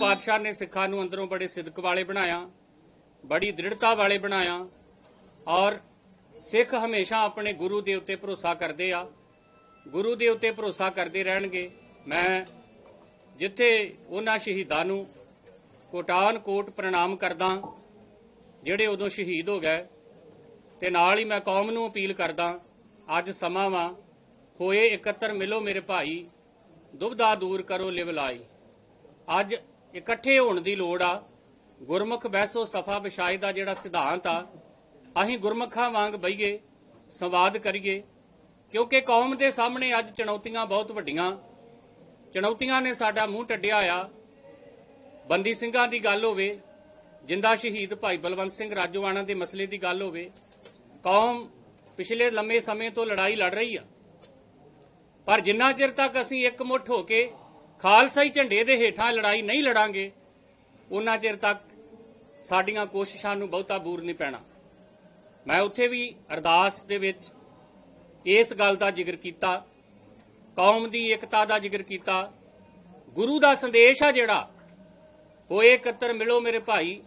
ਪਾਤਸ਼ਾਹ ਨੇ ਸਿੱਖਾਂ ਨੂੰ ਅੰਦਰੋਂ ਬੜੇ ਸਿਦਕ ਵਾਲੇ ਬਣਾਇਆ, ਬੜੀ ਦ੍ਰਿੜਤਾ ਵਾਲੇ ਬਣਾਇਆ ਔਰ ਸਿੱਖ ਹਮੇਸ਼ਾ ਆਪਣੇ ਗੁਰੂ ਦੇ ਉੱਤੇ ਭਰੋਸਾ ਕਰਦੇ ਆ। ਗੁਰੂ ਦੇ ਉੱਤੇ ਭਰੋਸਾ ਕਰਦੇ ਰਹਿਣਗੇ। ਮੈਂ ਜਿੱਥੇ ਉਹਨਾਂ ਸ਼ਹੀਦਾਂ ਨੂੰ ਕੋਟਾਨ ਕੋਟ ਪ੍ਰਣਾਮ ਕਰਦਾ, ਜਿਹੜੇ ਉਦੋਂ ਸ਼ਹੀਦ ਹੋ ਗਏ, ਤੇ ਨਾਲ ਹੀ ਮੈਂ ਕੌਮ ਨੂੰ ਅਪੀਲ ਕਰਦਾ, ਅੱਜ ਸਮਾਂ ਵਾ, ਹੋਏ ਇਕੱਤਰ ਮਿਲੋ ਮੇਰੇ ਭਾਈ ਦੁਬਦਾ ਦੂਰ ਕਰੋ ਲਿਵ ਲਾਈ। ਅੱਜ ਇਕੱਠੇ ਹੋਣ ਦੀ ਲੋੜ ਆ। ਗੁਰਮੁਖ ਬਹਿਸੋ ਸਫਾ ਵਿਸ਼ਾਈ ਦਾ ਜਿਹੜਾ ਸਿਧਾਂਤ ਆ, ਅਸੀਂ ਗੁਰਮੁਖਾਂ ਵਾਂਗ ਬਈਏ, ਸੰਵਾਦ ਕਰੀਏ, ਕਿਉਂਕਿ ਕੌਮ ਦੇ ਸਾਹਮਣੇ ਅੱਜ ਚੁਣੌਤੀਆਂ ਬਹੁਤ ਵੱਡੀਆਂ। ਚੁਣੌਤੀਆਂ ਨੇ ਸਾਡਾ ਮੂੰਹ ਟੱਡਿਆ ਆ। ਬੰਦੀ ਸਿੰਘਾਂ ਦੀ ਗੱਲ ਹੋਵੇ, ਜਿੰਦਾ ਸ਼ਹੀਦ ਭਾਈ ਬਲਵੰਤ ਸਿੰਘ ਰਾਜੋਆਣਾ ਦੇ ਮਸਲੇ ਦੀ ਗੱਲ ਹੋਵੇ, ਕੌਮ ਪਿਛਲੇ ਲੰਮੇ ਸਮੇਂ ਤੋਂ ਲੜਾਈ ਲੜ ਰਹੀ ਆ। ਪਰ ਜਿੰਨਾ ਚਿਰ ਤੱਕ ਅਸੀਂ ਇਕਮੁੱਠ ਹੋ ਕੇ ਖਾਲਸਾਈ ਝੰਡੇ ਦੇ ਹੇਠਾਂ ਲੜਾਈ ਨਹੀਂ ਲੜਾਂਗੇ, ਉਹਨਾਂ ਚਿਰ ਤੱਕ ਸਾਡੀਆਂ ਕੋਸ਼ਿਸ਼ਾਂ ਨੂੰ ਬਹੁਤਾ ਬੂਰ ਨਹੀਂ ਪੈਣਾ। ਮੈਂ ਉੱਥੇ ਵੀ ਅਰਦਾਸ ਦੇ ਵਿੱਚ ਇਸ ਗੱਲ ਦਾ ਜ਼ਿਕਰ ਕੀਤਾ, ਕੌਮ ਦੀ ਇਕਤਾ ਦਾ ਜ਼ਿਕਰ ਕੀਤਾ। ਗੁਰੂ ਦਾ ਸੰਦੇਸ਼ ਆ ਜਿਹੜਾ ਹੋਏ ਇਕੱਤਰ ਮਿਲੋ ਮੇਰੇ ਭਾਈ,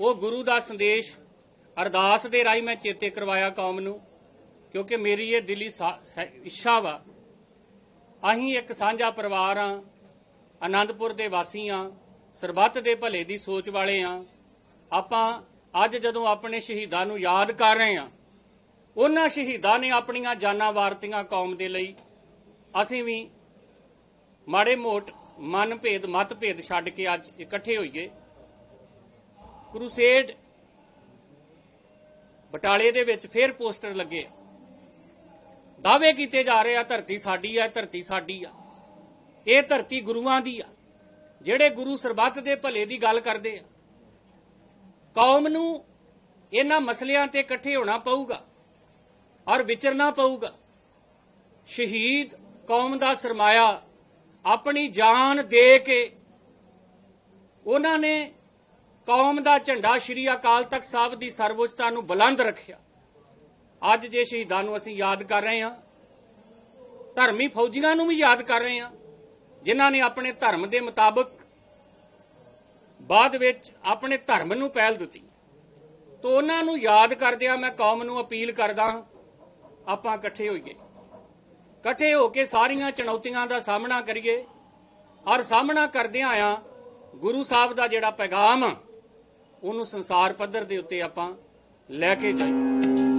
ਉਹ ਗੁਰੂ ਦਾ ਸੰਦੇਸ਼ ਅਰਦਾਸ ਦੇ ਰਾਹੀਂ ਮੈਂ ਚੇਤੇ ਕਰਵਾਇਆ ਕੌਮ ਨੂੰ, ਕਿਉਂਕਿ ਮੇਰੀ ਇਹ ਦਿਲੀ ਸਾ- ਹੈ- ਇੱਛਾ ਵਾ। ਅਸੀਂ ਇੱਕ ਸਾਂਝਾ ਪਰਿਵਾਰ ਆ ਆਨੰਦਪੁਰ ਦੇ ਵਾਸੀ ਆ, ਸਰਬੱਤ ਦੇ ਭਲੇ ਦੀ ਸੋਚ ਵਾਲੇ ਆ। ਆਪਾਂ ਅੱਜ ਜਦੋਂ ਆਪਣੇ ਸ਼ਹੀਦਾਂ ਨੂੰ ਯਾਦ ਕਰ ਰਹੇ ਆ, ਉਹਨਾਂ ਸ਼ਹੀਦਾਂ ਨੇ ਆਪਣੀਆਂ ਜਾਨਾਂ ਵਾਰਤੀਆਂ ਕੌਮ ਦੇ ਲਈ। ਅਸੀਂ ਵੀ ਮਾੜੇ ਮੋਟ ਮਨ ਭੇਦ ਮਤ ਛੱਡ ਕੇ ਅੱਜ ਇਕੱਠੇ ਹੋਈਏ। ਕਰੂਸੇਡ ਬਟਾਲੇ ਦੇ ਵਿੱਚ ਫੇਰ ਪੋਸਟਰ ਲੱਗੇ। ਦਾਅਵੇ ਕੀਤੇ ਜਾ ਰਹੇ ਆ, ਧਰਤੀ ਸਾਡੀ ਆ, ਧਰਤੀ ਸਾਡੀ ਆ। ਇਹ ਧਰਤੀ ਗੁਰੂਆਂ ਦੀ ਆ, ਜਿਹੜੇ ਗੁਰੂ ਸਰਬੱਤ ਦੇ ਭਲੇ ਦੀ ਗੱਲ ਕਰਦੇ ਆ। ਕੌਮ ਨੂੰ ਇਹਨਾਂ ਮਸਲਿਆਂ ਤੇ ਇਕੱਠੇ ਹੋਣਾ ਪਊਗਾ ਔਰ ਵਿਚਰਨਾ ਪਊਗਾ। ਸ਼ਹੀਦ ਕੌਮ ਦਾ ਸਰਮਾਇਆ ਆਪਣੀ ਜਾਨ ਦੇ ਕੇ ਉਹਨਾਂ ਨੇ ਕੌਮ ਦਾ ਝੰਡਾ ਸ਼੍ਰੀ ਅਕਾਲ ਤਖਤ ਸਾਹਿਬ ਦੀ ਸਰਵਉੱਚਤਾ ਨੂੰ ਬੁਲੰਦ ਰੱਖਿਆ। ਅੱਜ ਜੇ ਸ਼ਹੀਦਾਂ ਨੂੰ ਅਸੀਂ ਯਾਦ ਕਰ ਰਹੇ ਹਾਂ, ਧਰਮੀ ਫੌਜੀਆਂ ਨੂੰ ਵੀ ਯਾਦ ਕਰ ਰਹੇ ਹਾਂ ਜਿਨ੍ਹਾਂ ਨੇ ਆਪਣੇ ਧਰਮ ਦੇ ਮੁਤਾਬਕ ਬਾਅਦ ਵਿੱਚ ਆਪਣੇ ਧਰਮ ਨੂੰ ਪਹਿਲ ਦਿੱਤੀ। ਤੋਂ ਉਹਨਾਂ ਨੂੰ ਯਾਦ ਕਰਦਿਆਂ ਮੈਂ ਕੌਮ ਨੂੰ ਅਪੀਲ ਕਰਦਾ ਹਾਂ, ਆਪਾਂ ਇਕੱਠੇ ਹੋਈਏ। ਇਕੱਠੇ ਹੋ ਕੇ ਸਾਰੀਆਂ ਚੁਣੌਤੀਆਂ ਦਾ ਸਾਹਮਣਾ ਕਰੀਏ ਔਰ ਸਾਹਮਣਾ ਕਰਦਿਆਂ ਆ ਗੁਰੂ ਸਾਹਿਬ ਦਾ ਜਿਹੜਾ ਪੈਗਾਮ ਉਹਨੂੰ ਸੰਸਾਰ ਪੱਧਰ ਦੇ ਉੱਤੇ ਆਪਾਂ ਲੈ ਕੇ ਜਾਈਏ।